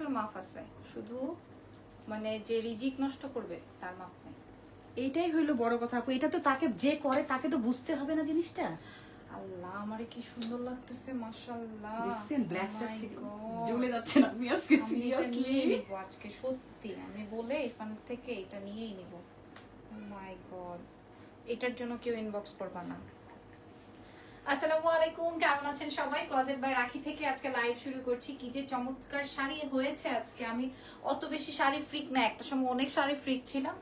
কিছুর মাপ আছে। শুধু মানে যে রিজিক নষ্ট করবে তার মাপ নেই। এইটাই হইল বড় কথা আপু। এটা তো তাকে যে করে তাকে তো বুঝতে হবে না জিনিসটা। আল্লাহ আমারে কি সুন্দর লাগতেছে মাশাআল্লাহ। দেখছেন ব্ল্যাকটা Oh. জ্বলে যাচ্ছে না আমি আজকে নিব আজকে সত্যি। আমি বলে এখান থেকে এটা নিয়েই নিব। মাই গড এটার জন্য কেউ ইনবক্স করবা না। আসসালামু আলাইকুম কেমন আছেন সবাই? ক্লোজেট বাই রাখি থেকে আজকে লাইভ শুরু করছি। কি যে চমৎকার শাড়ি হয়েছে আজকে। আমি অত বেশি শাড়ি ফ্রিক না একটা সময় অনেক শাড়ি ফ্রিক ছিলাম।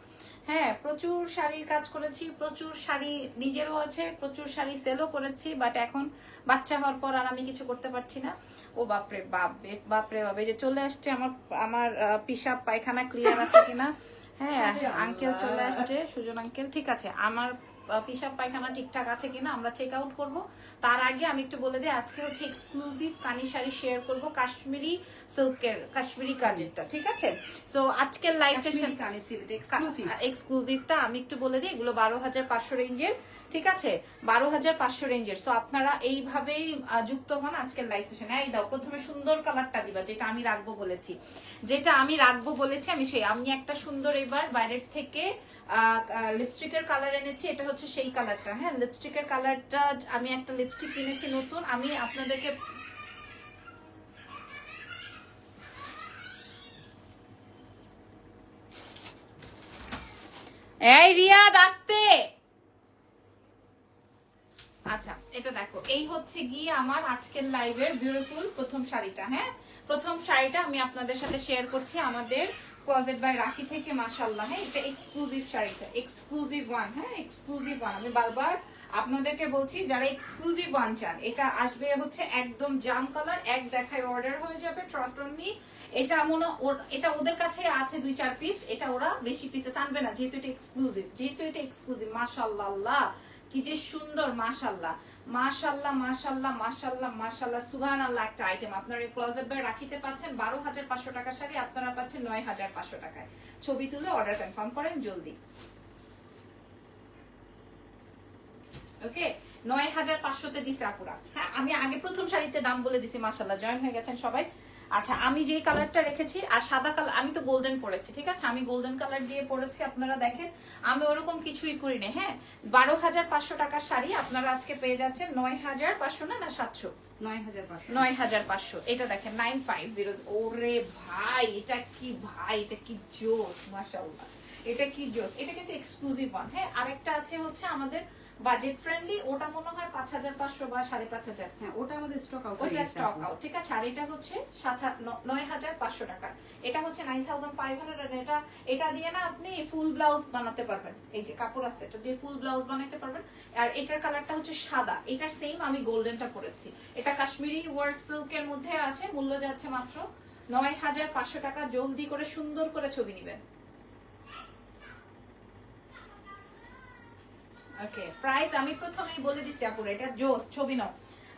হ্যাঁ প্রচুর শাড়ির কাজ করেছি প্রচুর শাড়ি নিজেরও আছে প্রচুর শাড়ি সেলও করেছি বাট এখন বাচ্চা হওয়ার পর আর আমি কিছু করতে পারছি না। ও বাপরে বাপ এ- বাপরে বাপ যে চলে আসছে আমার আমার পিসাব পায়খানা ক্লিয়ার আছে কিনা? হ্যাঁ আঙ্কেল চলে আসছে সুজন আঙ্কেল ঠিক আছে। আমার পিসাব পায়খানা ঠিকঠাক আছে কিনা আমরা চেক আউট করব। তার আগে আমি একটু বলে দিই আজকে হচ্ছে এক্সক্লুসিভ কানি শাড়ি শেয়ার করব কাশ্মীরি সিল্কের কাশ্মীরি কাজেরটা ঠিক আছে? সো আজকের লাইভ সেশন এক্সক্লুসিভটা আমি একটু বলে দিই এগুলো বারো হাজার পাঁচশো রেঞ্জের ঠিক আছে? বারো হাজার পাঁচশো রেঞ্জের সো আপনারা এইভাবেই যুক্ত হন আজকের লাইভ সেশনে এই দাও প্রথমে সুন্দর কালারটা দিবা যেটা আমি রাখব বলেছি। যেটা আমি রাখব বলেছি আমি সেই আমি একটা সুন্দর এবার বাইরের থেকে লিপস্টিকের কালার এনেছি, এটা হচ্ছে সেই কালারটা হ্যাঁ লিপস্টিকের কালারটা আমি একটা লিপস্টিক কিনেছি নতুন, আমি আপনাদেরকে এই রিয়াদ, আসতে! আচ্ছা এটা দেখো, এই হচ্ছে গিয়ে আমার আজকের লাইভের বিউটিফুল প্রথম শাড়িটা হ্যাঁ? প্রথম শাড়িটা আমি আপনাদের সাথে শেয়ার করছি আমাদের ক্লোজেট বাই রাখি থেকে, মাশাআল্লাহ হ্যাঁ এটা এক্সক্লুসিভ শাড়িটা এক্সক্লুসিভ ওয়ান হ্যাঁ এক্সক্লুসিভ ওয়ান আমি বারবার আপনাদেরকে বলছি, যারা এক্সক্লুসিভ ওয়ান চান, এটা আসবে হচ্ছে একদম জাম কালার এক দেখায় অর্ডার হয়ে যাবে ট্রাস্ট অন মি এটা মনে এটা ওদের কাছে আছে দুই চার পিস এটা ওরা বেশি পিসে আনবে না, যেহেতু এটা এক্সক্লুসিভ যেহেতু এটা এক্সক্লুসিভ আল্লাহ কি যে সুন্দর মাশাল্লাহ মাশাল্লাহ মাশাল্লাহ মাশাল্লাহ মাশাল্লাহ একটা আইটেম এই ক্লোজেট পাচ্ছেন বারো হাজার পাঁচশো টাকা শাড়ি, আপনারা পাচ্ছেন নয় হাজার পাঁচশো টাকায়। ছবি তুলে অর্ডার কনফার্ম করেন জলদি। ওকে নয় হাজার পাঁচশোতে দিছে আপুরা। হ্যাঁ আমি আগে প্রথম শাড়িতে দাম বলে দিছি মাশাল্লাহ জয়েন হয়ে গেছেন সবাই। আচ্ছা আমি যে কালারটা রেখেছি আর সাদা কালার আমি তো গোল্ডেন পরেছি ঠিক আছে? আমি গোল্ডেন কালার দিয়ে পরেছি আপনারা দেখেন। আমি ওরকম কিছুই করি না হ্যাঁ? বারো হাজার পাঁচশো টাকার শাড়ি আপনারা আজকে পেয়ে যাচ্ছেন নয় হাজার পাঁচশো না না সাতশো? নয় হাজার পাঁচশো। এটা দেখেন নাইন ফাইভ জিরো ওরে ভাই এটা কি ভাই এটা কি জোস এটা কি জোস এটা কিন্তু এক্সক্লুসিভ ওয়ান হ্যাঁ? আরেকটা আছে হচ্ছে আমাদের বাজেট ফ্রেন্ডলি ওটা মনে হয় পাঁচ হাজার পাঁচশো বা সাড়ে পাঁচ হাজার। হ্যাঁ ওটা আমাদের স্টক আউট ওটা স্টক আউট ঠিক আছে? আর এটা হচ্ছে সাত নয় হাজার পাঁচশো টাকা। এটা হচ্ছে নাইন থাউজেন্ড ফাইভ হান্ড্রেড এটা এটা দিয়ে না আপনি ফুল ব্লাউজ বানাতে পারবেন। এই যে কাপড় আছে এটা দিয়ে ফুল ব্লাউজ বানাতে পারবেন। আর এটার কালারটা হচ্ছে সাদা। এটার সেম আমি গোল্ডেনটা পরেছি। এটা কাশ্মীরি ওয়ার্ক সিল্কের মধ্যে আছে মূল্য যাচ্ছে মাত্র নয় হাজার পাঁচশো টাকা। জলদি করে সুন্দর করে ছবি নিবেন। ওকে প্রাইস আমি প্রথমেই বলে দিছি আপুরা এটা জোস, ছবি নাও।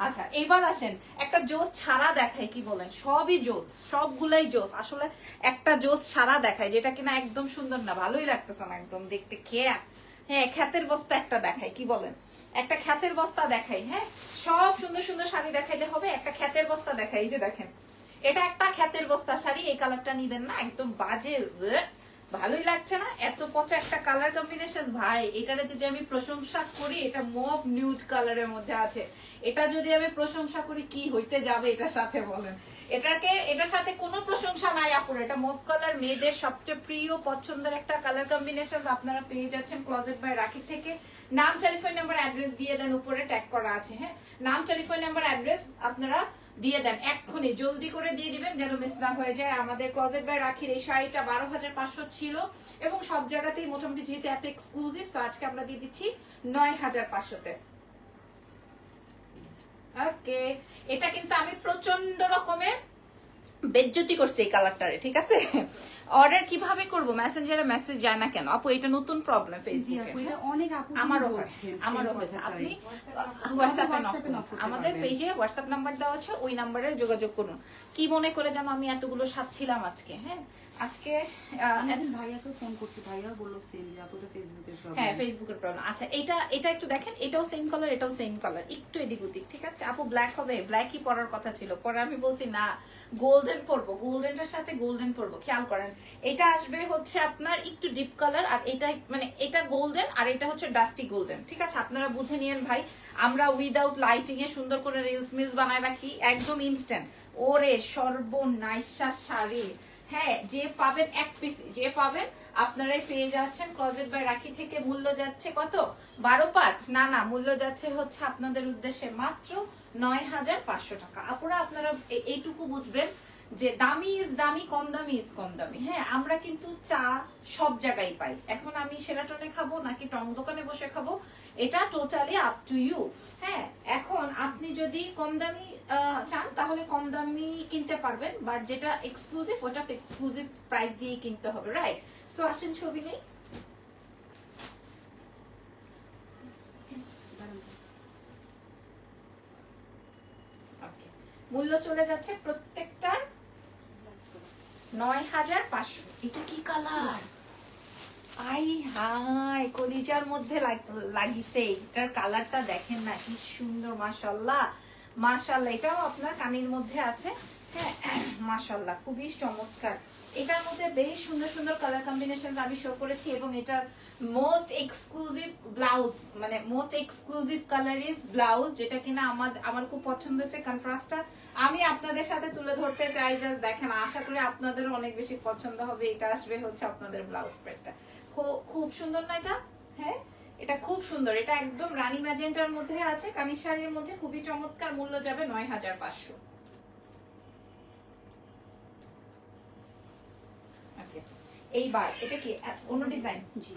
আচ্ছা এবার আসেন, একটা জোস ছাড়া দেখায় কি বলেন? সবই জোস, সবগুলাই জোস। আসলে একটা জোস ছাড়া দেখায়, যেটা কিনা একদম সুন্দর না, ভালোই লাগতেছে না একদম দেখতে, খেয়া। হ্যাঁ খ্যাতের বস্তা একটা দেখায়, কি বলেন? একটা খ্যাতের বস্তা দেখাই হ্যাঁ? সব সুন্দর সুন্দর শাড়ি দেখাইলে হবে, একটা খ্যাতের বস্তা দেখাই এই যে দেখেন। এটা একটা খ্যাতের বস্তা শাড়ি, এই কালারটা নিবেন না, একদম বাজে ভালোই লাগছে না? এত পচা একটা কালার কম্বিনেশন ভাই, এটারে যদি আমি প্রশংসা করি, এটা মব নিউড কালারের মধ্যে আছে। এটা যদি আমি প্রশংসা করি, কি হইতে যাবে এটার সাথে বলেন? এটাকে, এটার সাথে কোনো প্রশংসা নাই, আপুর। এটা মভ কালার মেয়েদের সবচেয়ে প্রিয়, পছন্দের একটা কালার কম্বিনেশন আপনারা পেয়ে যাচ্ছেন ক্লোজেট বাই রাখি থেকে। নাম টেলিফোন নাম্বার অ্যাড্রেস দিয়ে দেন, উপরে ট্যাগ করা আছে হ্যাঁ? নাম টেলিফোন নাম্বার অ্যাড্রেস আপনারা দিয়ে দেন, এক্ষুনি, জলদি করে দিয়ে দিবেন যেন মিস না হয়ে যায়। আমাদের ক্লোজেট বাই রাখির এই শাড়িটা বারো হাজার পাঁচশো ছিল এবং সব জায়গাতেই মোটামুটি যেহেতু এত এক্সক্লুসিভ সো আজকে আমরা দিয়ে দিচ্ছি নয় হাজার পাঁচশোতে। ওকে, এটা কিন্তু আমি প্রচণ্ড রকমের বেজ্জতি করছি এই কালারটারে ঠিক আছে? অর্ডার কীভাবে করব? মেসেঞ্জারে মেসেজ যায় না কেন? আপু এটা নতুন প্রবলেম ফেসবুকে আপু এটা অনেক আপু আমারও হয় বলছেন আমারও হয়েছে। আপনি হোয়াটসঅ্যাপে আমাদের পেজে হোয়াটসঅ্যাপ নাম্বার দেওয়া আছে ওই নাম্বারে যোগাযোগ করুন। কি মনে করে যেন আমি এতগুলো সাজছিলাম আজকে হ্যাঁ? আজকে ভাইয়াকে ফোন করছি ভাইয়া বলল সেম যে ফেসবুকের হ্যাঁ ফেসবুকের প্রবলেম আচ্ছা এটা এটা একটু দেখেন এটাও সেম কালার এটাও সেম কালার একটু এদিক ওদিক ঠিক আছে? আপু ব্ল্যাক হবে ব্ল্যাকই পরার কথা ছিল। পরে আমি বলছি না গোল্ডেন পরবো গোল্ডেনটার সাথে গোল্ডেন পরবো খেয়াল করেন। এটা আসবে হচ্ছে আপনার একটু ডিপ কালার আর এটা মানে এটা গোল্ডেন আর এটা হচ্ছে ডাস্টি গোল্ডেন ঠিক আছে? আপনারা বুঝে নিয়েন ভাই। আমরা উইদাউট লাইটিং এ সুন্দর করে রিলস মিলস বানায় রাখি, একদম ইনস্ট্যান্ট ওরে সর্বনাইসা শাড়ি। হ্যাঁ যে পাবেন এক পিস যে পাবেন আপনারাই পেয়ে যাচ্ছেন। ক্লোজেট বাই রাখি থেকে মূল্য যাচ্ছে কত? বারো পাঁচ। না না, মূল্য যাচ্ছে হচ্ছে আপনাদের উদ্দেশ্যে মাত্র নয় হাজার পাঁচশো টাকা। আপুরা, আপনারা এইটুকু বুঝবেন। যে দামি ইজ দামি, কম দামি ইজ কম দামি। হ্যাঁ আমরা কিন্তু চা সব জায়গায় পাই। এখন আমি সেরাটনে খাব নাকি টং দোকানে বসে খাব? এটা টোটালি আপ টু ইউ হ্যাঁ এখন আপনি যদি কম দামি চান, তাহলে কম দামি কিনতে পারবেন। বাট যেটা এক্সক্লুসিভ ওটা এক্সক্লুসিভ প্রাইস দিয়ে কিনতে হবে রাইট সো আসেন ছবি নেই. মূল্য চলে যাচ্ছে প্রত্যেকটার নয় হাজার পাঁচশো। এটা কি কালার? আই হাই কলিজার মধ্যে লাগ- লাগিছে। এটার কালারটা দেখেন না কি সুন্দর এটাও আপনার কানের মধ্যে আছে। হ্যাঁ খুবই চমৎকার। এটার মধ্যে বেশ সুন্দর সুন্দর কালার কম্বিনেশন আমি শো করেছি এবং এটার মোস্ট এক্সক্লুসিভ ব্লাউজ মানে most exclusive colour is blouse যেটা কিনা আমার আমার খুব পছন্দ হয়েছে কন্ট্রাস্টটা আমি আপনাদের সাথে তুলে ধরতে চাই জাস্ট দেখেন আশা করি আপনাদের অনেক বেশি পছন্দ হবে এটা আসবে হচ্ছে আপনাদের ব্লাউজ প্যাডটা খুব সুন্দর না এটা? হ্যাঁ? এটা খুব সুন্দর এটা একদম রানী ম্যাজেন্টার মধ্যে আছে কামিজ শাড়ির মধ্যে খুবই চমৎকার মূল্য যাবে নয় হাজার পাঁচশো। এইবার এটা কি অন্য ডিজাইন জি।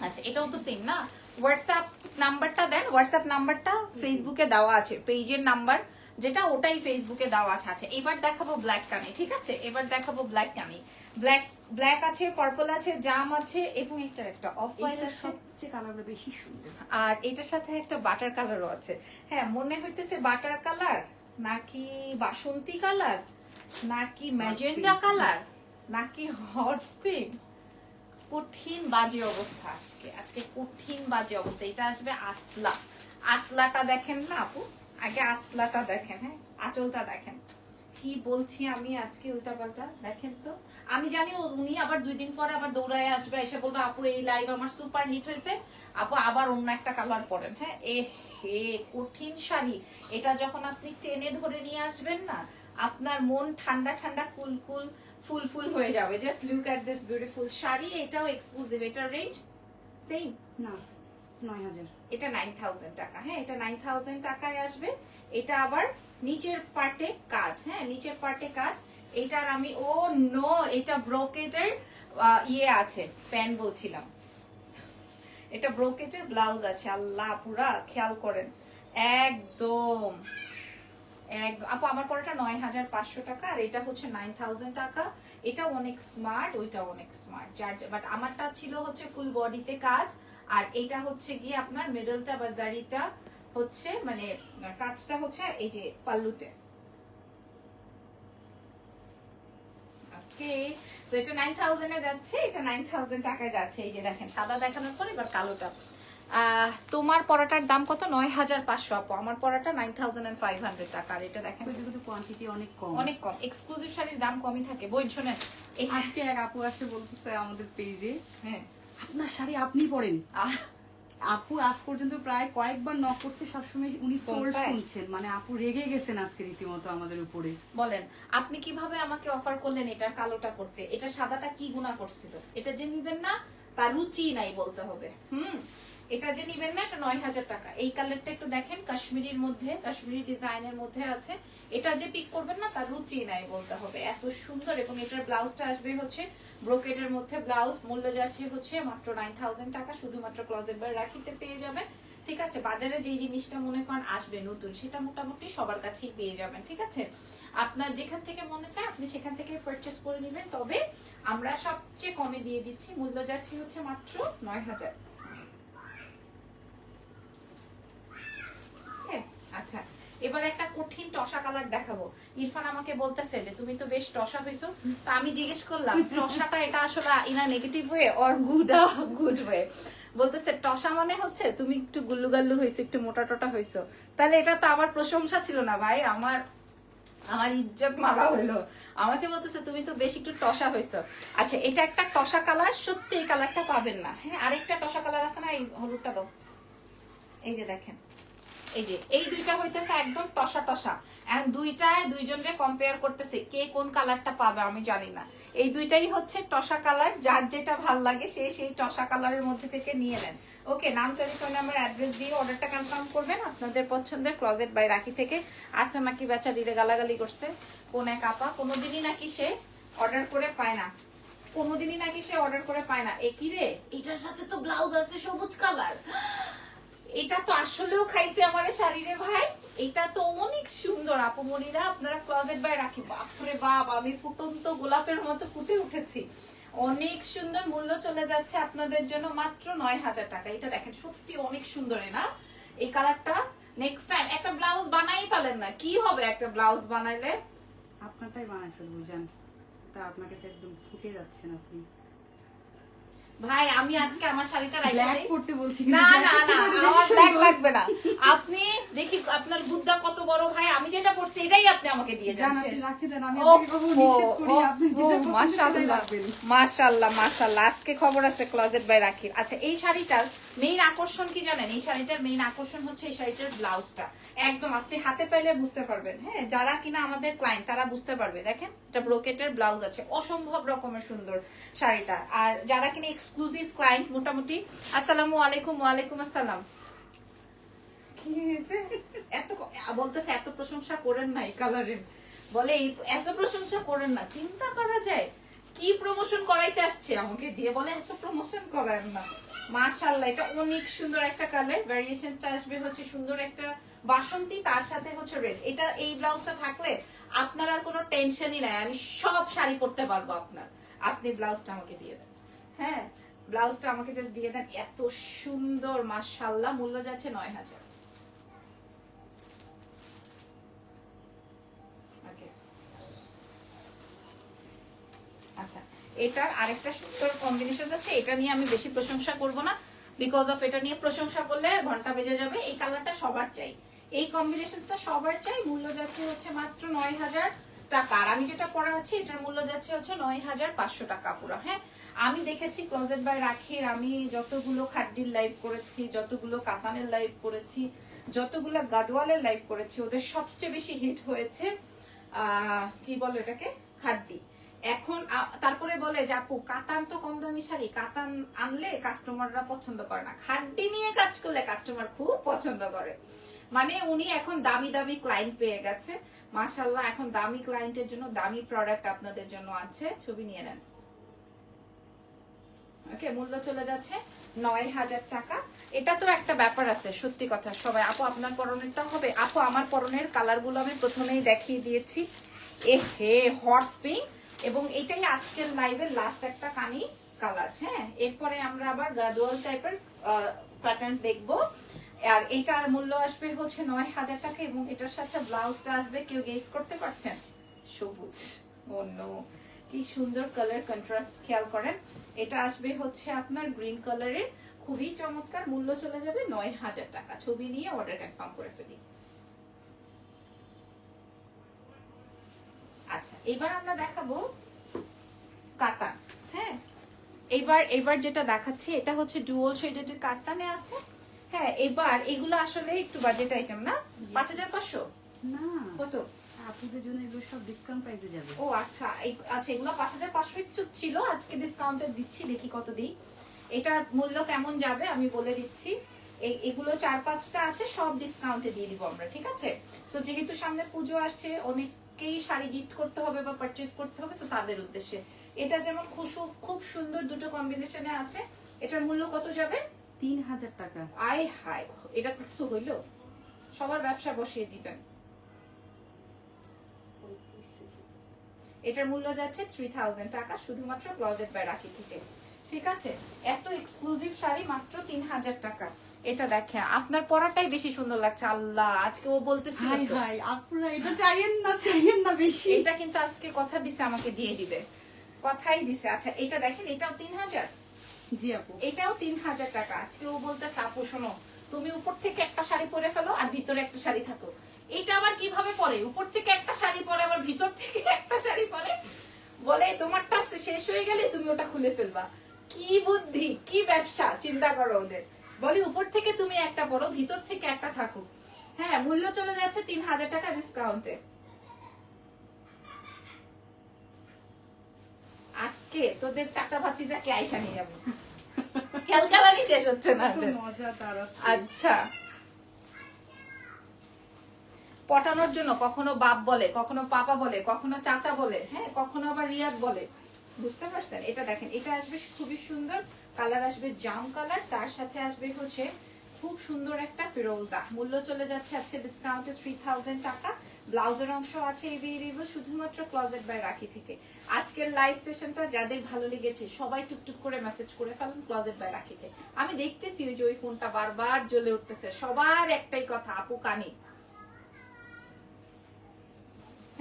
আচ্ছা এটাও তো সেম না? হোয়াটসঅ্যাপ নাম্বারটা দেন হোয়াটসঅ্যাপ নাম্বারটা ফেসবুকে দেওয়া আছে পেজের নাম্বার যেটা ওটাই ফেসবুকে দেওয়া আছে। আচ্ছা এবার দেখাবো ব্ল্যাক কানি ঠিক আছে? এবার দেখাবো ব্ল্যাক কানি ব্ল্যাক ব্ল্যাক আছে পার্পল আছে জাম আছে এবং একটা একটা অফ হোয়াইট আছে। সবচেয়ে কালারটা বেশি সুন্দর। আর এটার সাথে একটা বাটার কালারও আছে। হ্যাঁ মনে হইতেছে বাটার কালার নাকি বাসন্তী কালার নাকি ম্যাজেন্ডা কালার নাকি হট পিঙ্ক কঠিন বাজে অবস্থা আজকে। আজকে কঠিন বাজে অবস্থা। এটা আসবে আসলা। আসলাটা দেখেন না আপু? আগে আসলাটা দেখেন হ্যাঁ? আঁচলটা দেখেন। কি বলছি আমি আজকে উল্টা পাল্টা দেখেন তো। আমি জানি উনি আবার দুই দিন পরে আবার দৌড়ায় আসবে, এসে বলবে, আপু, এই লাইভ আমার সুপার হিট হয়েছে। আপু, আবার অন্য একটা কালার পরেন। হ্যাঁ? এ হে, কঠিন শাড়ি। এটা যখন আপনি টেনে ধরে নিয়ে আসবেন না, আপনার মন ঠান্ডা ঠান্ডা কুল কুল ফুল ফুল হয়ে যাবে। Just look at this beautiful sari. এটাও এক্সক্লুসিভ এটার রেঞ্জ সেম না। নয় হাজার। এটা নাইন থাউজেন্ড টাকা হ্যাঁ এটা নাইন থাউজেন্ড টাকায় আসবে। এটা আবার নিচের পার্টে কাজ হ্যাঁ নিচের পার্টে কাজ। এটার আমি, ও নো, এটা ব্রোকেটের ইয়ে আছে, প্যান বলছিলাম। এটা ব্রোকেটের ব্লাউজ আছে, আল্লাহ, পুরা, খেয়াল করেন। একদম। আপু, আমার পরটা নয় হাজার পাঁচশো টাকা, আর এটা হচ্ছে নাইন থাউজেন্ড টাকা। এটা অনেক স্মার্ট ওইটা অনেক স্মার্ট যার বাট আমারটা ছিল হচ্ছে ফুল বডিতে কাজ, আর এটা হচ্ছে গিয়ে আপনার মিডলটা বা জারিটা হচ্ছে মানে কাজটা হচ্ছে এই যে পাল্লুতে। এটা নাইন থাউজেন্ডে যাচ্ছে, এটা নাইন থাউজেন্ড টাকায় যাচ্ছে, এই যে দেখেন, সাদা দেখানোর পর এবার কালোটা। তোমার পরাটার দাম কত? নয় হাজার পাঁচশো আপু। আমার পরাটা nine thousand and five hundred টাকা আর এটা দেখেন। কিন্তু কোয়ান্টিটি অনেক কম। অনেক কম। এক্সক্লুসিভ শাড়ির দাম কমই থাকে। বই শোনেন আজকে এক আপু আসে বলতেছে আমাদের পেজে হ্যাঁ। আপনার শাড়ি আপনি পরেন। আপু আজ পর্যন্ত প্রায় কয়েকবার নক করছে সবসময় উনি সোল্ড শুনছেন। মানে আপু রেগে গেছেন আজকে রীতিমতো আমাদের উপরে। বলেন আপনি কীভাবে আমাকে অফার করলেন এটার কালোটা করতে এটা সাদাটা কি গুণা করছিল? এটা যে নিবেন না তার রুচি নাই বলতে হবে। হুম? এটা যে নিবেন না, এটা নয় হাজার টাকা। এই কালারটা একটু দেখেন, কাশ্মীরির মধ্যে, কাশ্মীরি ডিজাইনের মধ্যে আছে। এটা যে পিক করবেন না, তার রুচি নাই বলতে হবে। এত সুন্দর এবং এটার ব্লাউজটা আসবে হচ্ছে ব্রোকেডের মধ্যে ব্লাউজ, মূল্য যাচ্ছে হচ্ছে মাত্র নাইন থাউজেন্ড টাকা, শুধুমাত্র ক্লজেট বার রাখিতে পেয়ে যাবেন। ঠিক আছে, বাজারে যে জিনিসটা মনে করেন আসবে নতুন, সেটা মোটামুটি সবার কাছেই পেয়ে যাবেন, ঠিক আছে? আপনার যেখান থেকে মনে চায়, আপনি সেখান থেকে পারচেস করে নেবেন। তবে আমরা সবচেয়ে কমে দিয়ে দিচ্ছি, মূল্য যাচ্ছে হচ্ছে মাত্র নয় হাজার। আচ্ছা এবার একটা কঠিন টসা কালার দেখাবো। ইরফান আমাকে বলতেছে যে, তুমি তো বেশ টসা হয়েছো। তা আমি জিজ্ঞেস করলাম, টসাটা এটা আসলে ইনা negative way or good good way বলতেছে, টসা মানে হচ্ছে তুমি একটু গুল্লু গাল্লু হয়েছো, একটু মোটা টোটা হয়েছো। তাহলে এটা তো আবার প্রশংসা ছিল না, ভাই। আমার আমার ইজ্জত মারা হইল আমাকে বলতেছে, তুমি তো বেশ একটু টসা হয়েছো। আচ্ছা এটা একটা টসা কালার সত্যি এই কালারটা পাবেন না। হ্যাঁ আরেকটা টসা কালার আছে না, এই হলুদটা দাও। এই যে দেখেন। এই যে, এই দুইটা হইতেছে একদম টসা টসা। এন্ড দুইটায় দুইজনরে কম্পেয়ার করতেছে কে কোন কালারটা পাবে আমি জানি না। এই দুইটাই হচ্ছে টসা কালার যার যেটা ভালো লাগে সে সেই টসা কালারের মধ্যে থেকে নিয়ে নেন। ওকে নাম চলে ফোন নাম্বার অ্যাড্রেস দিয়ে অর্ডারটা কনফার্ম করবেন। আপনাদের পছন্দের ক্লোজেট বাই রাখি থেকে আসে নাকি বেচারিরে গালাগালি করছে? কোন এক আপা কোনোদিনই নাকি সে অর্ডার করে পায় না। কোনোদিনই নাকি সে অর্ডার করে পায় না। একই রে? এটার সাথে তো ব্লাউজ আছে সবুজ কালার এটা তো আসলেও খাইছে আমার শাড়িরে ভাই। এটা তো অনেক সুন্দর আপুমনিরা আপনারা ক্লোজেট বাই রাখি। বাপরে বাপ, আমি ফুটন্ত গোলাপের মতো ফুটে উঠেছি। অনেক সুন্দর মূল্য চলে যাচ্ছে আপনাদের জন্য মাত্র নয় হাজার টাকা। এটা দেখেন, সত্যি অনেক সুন্দর না? এই কালারটা নেক্সট টাইম একটা ব্লাউজ বানাই ফেলেন না। কি হবে একটা ব্লাউজ বানাইলে? আপনারটাই বানাই ফেলব, জান। তা আপনাকে তো একদম ফুটে যাচ্ছেন আপনি। ভাই আমি আজকে আমার শাড়িটা রাখি ব্ল্যাক করতে বলছি না না না আমার ব্ল্যাক লাগবে না। আপনি দেখি আপনার বুদ্ধা কত বড় ভাই আমি যেটা পড়ছি এটাই আপনি আমাকে দিয়ে যান মাশাআল্লাহ মাশাআল্লাহ আজকে খবর আছে ক্লোজেট বাই রাখির আচ্ছা এই শাড়িটার মেইন আকর্ষণ কি জানেন? এই শাড়িটার মেইন আকর্ষণ হচ্ছে এই শাড়িটার ব্লাউজটা একদম আপনি হাতে পাইলে বুঝতে পারবেন হ্যাঁ? যারা কিনা আমাদের ক্লায়েন্ট তারা বুঝতে পারবে। দেখেন এটা ব্রোকেটের ব্লাউজ আছে। অসম্ভব রকমের সুন্দর শাড়িটা। আর যারা কিনা এক্সক্লুসিভ ক্লায়েন্ট মোটামুটি আসসালামু আলাইকুম ওয়ালাইকুম আসসালাম। বলতেছে এত প্রশংসা করেন না এই কালারের। বলে, এই এত প্রশংসা করেন না, চিন্তা করা যায়। কি প্রমোশন করাইতে আসছে আমাকে দিয়ে? বলে, এত প্রমোশন না। মাশাআল্লাহ, এটা অনেক সুন্দর একটা কালার আসবে হচ্ছে সুন্দর একটা বাসন্তী, তার সাথে হচ্ছে রেড এটা, এই ব্লাউজটা থাকলে আপনার আর কোনো টেনশনই নাই। আমি সব শাড়ি পরতে পারব আপনার। আপনি ব্লাউজটা আমাকে দিয়ে দেন। হ্যাঁ ব্লাউজটা আমাকে দিয়ে দেন। এত সুন্দর, মাশাআল্লাহ, মূল্য যাচ্ছে নয় হাজার। আচ্ছা এটার আরেকটা সুন্দর কম্বিনেশন আছে, এটা নিয়ে আমি বেশি প্রশংসা করব না বিকজ অফ এটা নিয়ে প্রশংসা করলে ঘণ্টা বেজে যাবে, এই কালারটা সবার চাই। এই কম্বিনেশনটা সবার চাই, মূল্য যাচ্ছে হচ্ছে মাত্র নয় হাজার টাকা। আমি যেটা পরে আছি, এটার মূল্য যাচ্ছে হচ্ছে নয় হাজার পাঁচশো টাকা পুরো হ্যাঁ? আমি দেখেছি ক্লোজেট বাই রাখির আমি যতগুলো খাড্ডির লাইভ করেছি, যতগুলো কাতানের লাইভ করেছি, যতগুলো গাদওয়ালের লাইভ করেছি, ওদের সবচেয়ে বেশি হিট হয়েছে কি বলো এটাকে খাড্ডি। এখন তারপরে বলে যে, আপু, কাতান তো কম দামি শাড়ি। কাতান আনলে কাস্টমাররা পছন্দ করে না। খাড্ডি নিয়ে কাজ করলে কাস্টমার খুব পছন্দ করে। মানে উনি এখন দামি দামি ক্লায়েন্ট পেয়ে গেছে। মাশাল্লাহ এখন দামি ক্লায়েন্টের জন্য, দামি প্রোডাক্ট আপনাদের জন্য আছে। ছবি নিয়ে নেন। ওকে মূল্য চলে যাচ্ছে নয় হাজার টাকা। এটা তো একটা ব্যাপার আছে, সত্যি কথা। সবাই, আপু, আপনার পরনেরটা হবে? আপু, আমার পরনের কালারগুলো আমি প্রথমেই দেখিয়ে দিয়েছি। এ হে হট পিঙ্ক এবং এটাই আজকের লাইভের লাস্ট একটা কানি কালার হ্যাঁ? এরপরে আমরা আবার গাদোয়াল টাইপের প্যাটার্ন দেখব। আর এটার মূল্য আসবে হচ্ছে নয় হাজার টাকা এবং এটার সাথে ব্লাউজটা আসবে, কেউ গেস করতে পারছেন? সবুজ, অন্য। কি সুন্দর কালার কন্ট্রাস্ট খেয়াল করেন। এটা আসবে হচ্ছে আপনার গ্রিন কালারের খুবই চমৎকার, মূল্য চলে যাবে নয় হাজার টাকা। ছবি নিয়ে অর্ডার কনফার্ম করে ফেলি। আচ্ছা এবার আমরা দেখাবো কাতান হ্যাঁ? এবার এবার যেটা দেখাচ্ছি এটা হচ্ছে ডুয়াল শেডেড কাতানে আছে। হ্যাঁ এবার এগুলো আসলে একটু বাজেট আইটেম না? পাঁচ হাজার পাঁচশো? না। কত? আপুদের জন্য এগুলো সব ডিসকাউন্ট প্রাইসে যাবে। ও আচ্ছা এই- আচ্ছা এগুলো পাঁচ হাজার পাঁচশো ছিল আজকে ডিসকাউন্টে দিচ্ছি দেখি কত দিই। এটার মূল্য কেমন যাবে আমি বলে দিচ্ছি। এগুলো চার পাঁচটা আছে সব ডিসকাউন্টে দিয়ে দিব আমরা ঠিক আছে? সো যেহেতু সামনে পুজো আসছে অনেককেই শাড়ি গিফট করতে হবে বা পারচেজ করতে হবে সো তাদের উদ্দেশ্যে। এটা যেমন সু- খুব সুন্দর দুটো কম্বিনেশনে আছে। এটার মূল্য কত যাবে? তিন হাজার টাকা। আয় হায় এটা কিছু হইল? সবার ব্যবসা বসিয়ে দিবেন। এটার মূল্য যাচ্ছে থ্রি থাউজেন্ড টাকা শুধুমাত্র ক্লজেট বাই রাখি থেকে। ঠিক আছে? এত এক্সক্লুসিভ শাড়ি মাত্র তিন হাজার টাকা। এটা দেখে আপনার পরাটাই বেশি সুন্দর লাগছে আল্লাহ আজকে ও বলতেছিল হাই হাই আপনারা এটা চাইয়েন না চাইয়েন না বেশি। এটা কিন্তু আজকে কথা দিছে আমাকে দিয়ে দিবে। কথাই দিছে। আচ্ছা এটা দেখেন এটাও তিন হাজার। জি আপু। এটাও তিন হাজার টাকা। আজকে ও বলতেছে আপু শোনো তুমি উপর থেকে একটা শাড়ি পরে ফেলো আর ভিতরে একটা শাড়ি থাকো। এটা আবার কীভাবে পরে? উপর থেকে একটা শাড়ি পরে আবার ভিতর থেকে একটা শাড়ি পরে? বলে তোমারটা শেষ হয়ে গেলে তুমি ওটা খুলে ফেলবা। কি বুদ্ধি কি ব্যবসা চিন্তা করো ওদের। বলে উপর থেকে তুমি একটা পরো ভিতর থেকে একটা থাকো হ্যাঁ মূল্য চলে যাচ্ছে তিন হাজার টাকা ডিসকাউন্টে আজকে তোদের চাচা ভাতিজাকে আইসা নিয়ে যাব। ক্যালকালানি শেষ হচ্ছে না মজা তার আচ্ছা। পটানোর জন্য কখনো বাপ বলে কখনো পাপা বলে কখনো চাচা বলে হ্যাঁ কখনো আবার রিয়াদ বলে। বুঝতে পারছেন? এটা দেখেন, এটা আসবে খুবই সুন্দর, কালার আসবে জাম কালার, তার সাথে আসবে হচ্ছে খুব সুন্দর একটা ফিরোজা। মূল্য চলে যাচ্ছে আজকে ডিসকাউন্টে থ্রি টাকা। ব্লাউজের অংশ আছে, এই দিয়ে দিব, শুধুমাত্র ক্লজেট বাই রাখি থেকে। আজকের লাইভ সেশনটা যাদের ভালো লেগেছে, সবাই টুকটুক করে মেসেজ করে ফেলুন ক্লজেট বাই রাখিতে। আমি দেখতেছি ওই যে ওই ফোনটা বারবার জ্বলে উঠতেছে, সবার একটাই কথা, আপু কানি।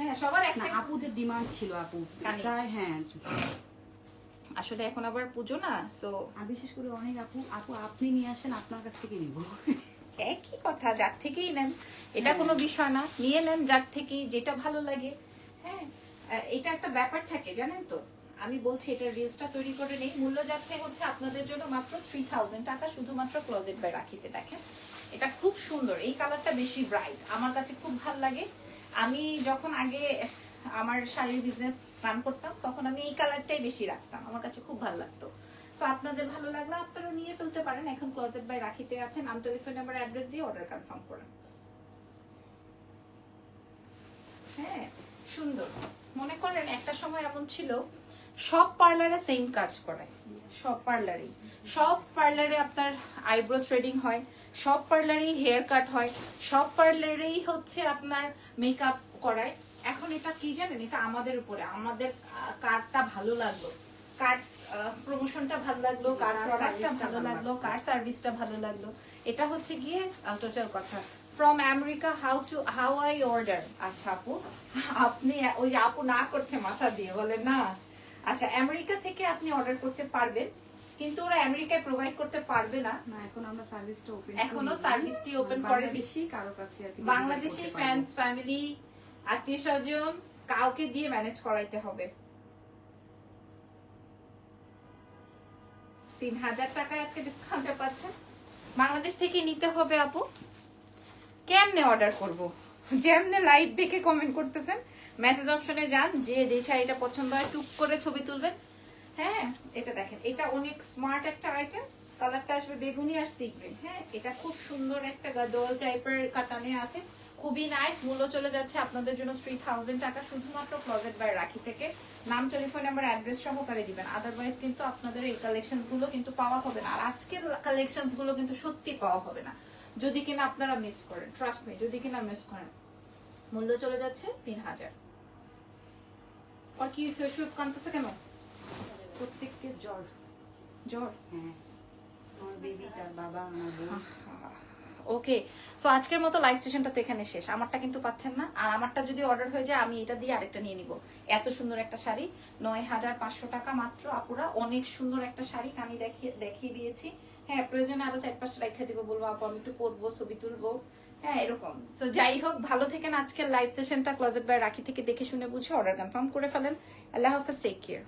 হ্যাঁ সবার আপুদের ডিমান্ড ছিল আপু। প্রায় হ্যাঁ। আসলে এখন আবার পুজো না সো আর বিশেষ করে অনেক আপু আপু আপনি নিয়ে আসেন আপনার কাছ থেকে নিব। একই কথা যার থেকেই নেন। এটা কোনো বিষয় না নিয়ে নেন যার থেকেই যেটা ভালো লাগে। হ্যাঁ এটা একটা ব্যাপার থাকে জানেন তো? আমি বলছি এটা রিলসটা তৈরি করে নেই মূল্য যাচ্ছে হচ্ছে আপনাদের জন্য মাত্র থ্রি থাউজেন্ড টাকা শুধুমাত্র ক্লোজেট বাই রাখিতে দেখেন। এটা খুব সুন্দর এই কালারটা বেশি ব্রাইট আমার কাছে খুব ভালো লাগে। আমি যখন আগে আমার শাড়ির বিজনেস রান করতাম, তখন আমি এই কালারটাই বেশি রাখতাম। আমার কাছে খুব ভালো লাগতো। সো আপনাদের ভালো লাগলে আপনারা নিয়ে ফেলতে পারেন। এখন ক্লোজেট বাই রাখিতে আছেন। আমি টেলিফোন নাম্বার অ্যাড্রেস দিয়ে অর্ডার কনফার্ম করেন। হ্যাঁ সুন্দর। মনে করেন একটা সময় এমন ছিল সব পার্লারে সেম কাজ করায়। সব পার্লারেই সব পার্লারে আপনার আইব্রো থ্রেডিং হয় সব পার্লারেই হেয়ার কাট হয় সব পার্লারেই হচ্ছে আপনার মেকআপ করায়। এখন এটা কি জানেন? এটা আমাদের উপরে। আমাদের কার্ডটা ভালো লাগল। কার্ড প্রমোশনটা ভালো লাগল কার কার প্রোডাক্টটা ভালো ভালো লাগল কার সার্ভিসটা ভালো লাগল। এটা হচ্ছে গিয়ে টোটাল কথা। From America how to how I order আচ্ছা আপু আপনি ওই আপু না করছে মাথা দিয়ে বলে না। আচ্ছা আমেরিকা থেকে আপনি অর্ডার করতে পারবেন কিন্তু ওরা আমেরিকায় প্রোভাইড করতে পারবে না। না এখন আমরা সার্ভিসটা ওপেন এখনও সার্ভিসটি open করেনি। বাংলাদেশি কারও কাছে আর বাংলাদেশি ফ্যান্স ফ্যামিলি আত্মীয় স্বজন কাউকে দিয়ে ম্যানেজ করাইতে হবে। তিন হাজার টাকায় আজকে ডিসকাউন্টে পাচ্ছেন। বাংলাদেশ থেকে নিতে হবে আপু। কেমনে অর্ডার করব? যেমনে লাইভ দেখে কমেন্ট করতেছেন মেসেজ অপশনে যান, যে যে শাড়িটা পছন্দ হয়, টুক করে ছবি তুলবেন। হ্যাঁ এটা দেখেন, এটা অনেক স্মার্ট একটা আইটেম কালারটা আসবে বেগুনি আর সি গ্রিন হ্যাঁ এটা খুব সুন্দর একটা গাদোয়াল টাইপের কাতানে আছে। খুবই নাইস মূল্য চলে যাচ্ছে আপনাদের জন্য থ্রি থাউজেন্ড টাকা, শুধুমাত্র ক্লোজেট বাই রাখি থেকে। নাম টেলিফোন নাম্বার অ্যাড্রেস সহকারে দিবেন। আদারওয়াইজ কিন্তু আপনাদের এই কালেকশনগুলো কিন্তু পাওয়া হবে না। আর আজকের কালেকশনগুলো কিন্তু সত্যি পাওয়া হবে না। যদি কিনা আপনারা মিস করেন ট্রাস্ট মি যদি কিনা মিস করেন মূল্য চলে যাচ্ছে তিন হাজার। আর কি শৈশব কানতেছে কেন? প্রত্যেককে জ্বর। জ্বর? হ্যাঁ। আমার বেবি তার বাবা আমার বোন ওকে সো আজকের মতো লাইভ সেশনটা তো এখানে শেষ। আমারটা কিন্তু পাচ্ছেন না। আর আমারটা যদি অর্ডার হয়ে যায় আমি এটা দিয়ে আরেকটা নিয়ে নিব। এত সুন্দর একটা শাড়ি। নয় হাজার পাঁচশো টাকা মাত্র। আপুরা অনেক সুন্দর একটা শাড়ি। আমি দেখিয়ে দেখিয়ে দিয়েছি। হ্যাঁ প্রয়োজনে আরও চার পাঁচটা রেখে দিব। বলব আপু আমি একটু পরবো ছবি তুলবো। হ্যাঁ এরকম। সো যাই হোক, ভালো থেকেন আজকের লাইভ সেশনটা ক্লোজেট বাই রাখি থেকে দেখে শুনে বুঝে অর্ডার কনফার্ম করে ফেলেন। আল্লাহ হাফেজ টেক কেয়ার